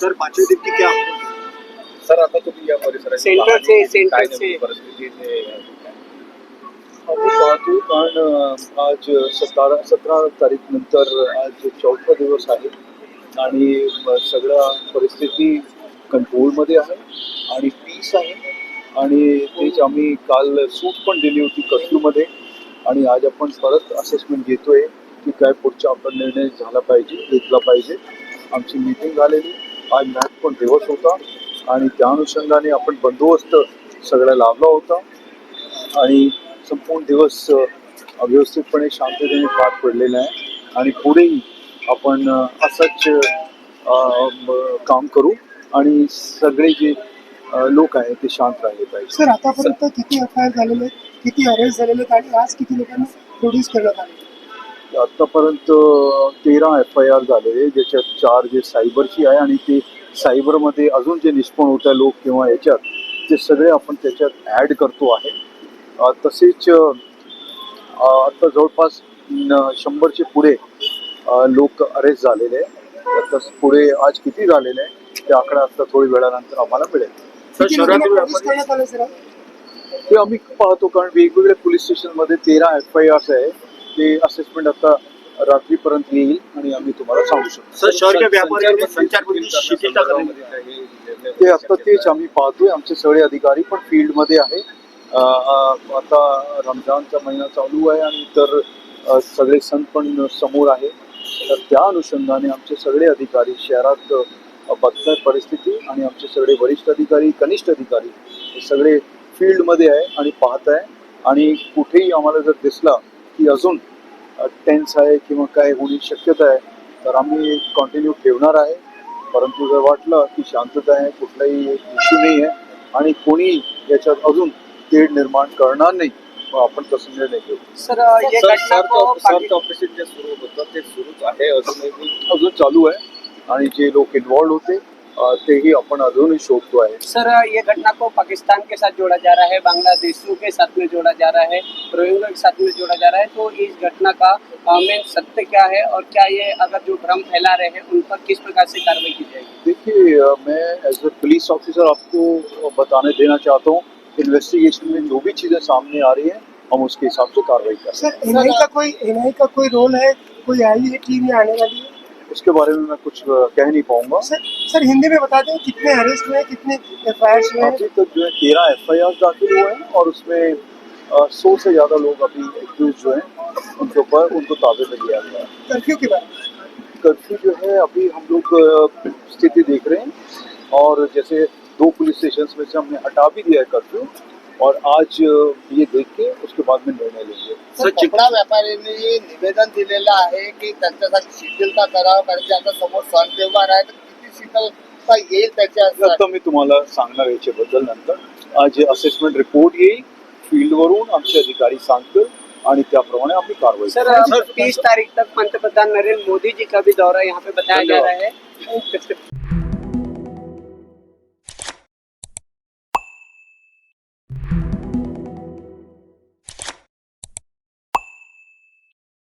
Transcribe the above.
Sir पाचवे दिन की क्या सर आता तुम्ही या परिसराची सेंटर पाहणी से- केली. सेंटर काय से. नेमकी परिस्थिती ते आम्ही पाहतो कारण अं, आज सतरा सतरा तारीख नंतर आज चौथा दिवस आहे आणि म- सगळं परिस्थिती कंट्रोलमध्ये आहे आणि पीस आहे आणि तेच आम्ही काल सूट पण दिली होती कर्फ्यूमध्ये आणि आज आपण परत असेसमेंट घेतोय की काय पुढचा आपण निर्णय झाला पाहिजे घेतला पाहिजे आमची मीटिंग झालेली आज मॅच पण दिवस होता आणि त्या अनुषंगाने आपण बंदोबस्त सगळा लावला होता. आणि संपूर्ण दिवस व्यवस्थितपणे शांततेने पार पडलेला आहे. आणि पुढेही आपण असंच काम करू आणि सगळे जे लोक आहेत ते शांत राहिले पाहिजे. सर आतापर्यंत किती एफ आय आर झालेले किती अरेस्ट झालेले आणि आज किती लोकांना प्रोड्यूस करण्यात आले आतापर्यंत तेरा एफ आय आर झालेले ज्याच्यात चार जे सायबरची आहे आणि ते सायबरमध्ये अजून जे निष्पण होत्या लोक किंवा याच्यात ते सगळे आपण त्याच्यात ॲड करतो आहे. तसेच अ, आता जवळपास शंभरचे पुढे लोक अरेस्ट झालेले आहे आता पुढे आज किती झालेले आहे ते आकडा आता थोडी वेळानंतर आम्हाला मिळेल. ते आम्ही पाहतो कारण वेगवेगळ्या पोलीस स्टेशनमध्ये तेरा एफ आय आर्स आहे. ते असेसमेंट आता रात्रीपर्यंत येईल आणि आम्ही तुम्हाला सांगू शकतो. ते आता तेच आम्ही पाहतोय. आमचे सगळे अधिकारी पण फील्डमध्ये आहे. आता रमजानचा महिना चालू आहे आणि इतर सगळे सण पण समोर आहे. तर त्या अनुषंगाने आमचे सगळे अधिकारी शहरात बघताय परिस्थिती आणि आमचे सगळे वरिष्ठ अधिकारी कनिष्ठ अधिकारी हे सगळे फील्डमध्ये आहे आणि पाहत आहे आणि कुठेही आम्हाला जर दिसला की अजून टेन्स आहे किंवा काय होण्याची शक्यता आहे तर आम्ही कंटिन्यू ठेवणार आहे. परंतु जर वाटलं की शांतता आहे कुठलाही इश्यू नाही आहे आणि कोणी याच्यात अजून तेढ निर्माण करणार नाही मग आपण तसं निर्णय घेऊ. सर ऑपरेशन जे सुरू होतं ते सुरूच आहे अजूनही अजून चालू आहे. आणि जे लोक इन्वॉल्ड होते तेही आपण अजूनही शोधतो आहे. सर ये घटना को पाकिस्तान के साथ जोड़ा जा रहा है बांग्लादेशियों के साथ में जोड़ा जा रहा है रोहिंग्या के साथ में जोड़ा जा रहा है तो इस घटना का मेन सत्य क्या है और क्या ये अगर जो भ्रम फैला रहे हैं उन पर किस प्रकार से कार्रवाई की जाएगी? देखिए मैं एज ए पुलिस ऑफिसर आपको बताने देना चाहता हूँ इन्वेस्टिगेशन में जो भी चीज़ें सामने आ रही हैं हम उसके हिसाब से कार्रवाई कर रहे सर एनआई का कोई एनआई का कोई रोल है? कोई आई है टीम आने वाली है हैं? उसके बारे में मैं कुछ कह नहीं पाऊँगा। सर सर हिंदी में बता दें कितने अरेस्ट हुए कितने एफ़ आई हुए? अभी तक जो है तेरह एफ़ आई आर दाखिल हुए हैं और उसमें सौ से ज़्यादा लोग अभी एक्यूज जो हैं उनके ऊपर उनको ताबे में लिया गया है। कर्फ्यू के बाद? कर्फ्यू जो है अभी हम लोग स्थिति देख रहे हैं और जैसे दो पुलिस स्टेशन में से हमने हटा भी दिया है कर्फ्यू और आज ये देख के उसके बाद में निर्णय लेंगे। कपडा व्यापाऱ्यांनी निवेदन दिलेलं आहे की त्यांच्यासाठी शिथिलता करावं कारण की आता समोर सण त्योहार आहे तर किती शिथिलता येईल त्याच्या आता मी तुम्हाला सांगणार याच्याबद्दल नंतर. आज असेसमेंट रिपोर्ट येईल फील्डवरून आमचे अधिकारी सांगतील आणि त्याप्रमाणे आम्ही कारवाई सर करू. तीस तारीख तक पंतप्रधान नरेंद्र मोदी जी का भी दौरा यहाँ पे बताया जा रहा है।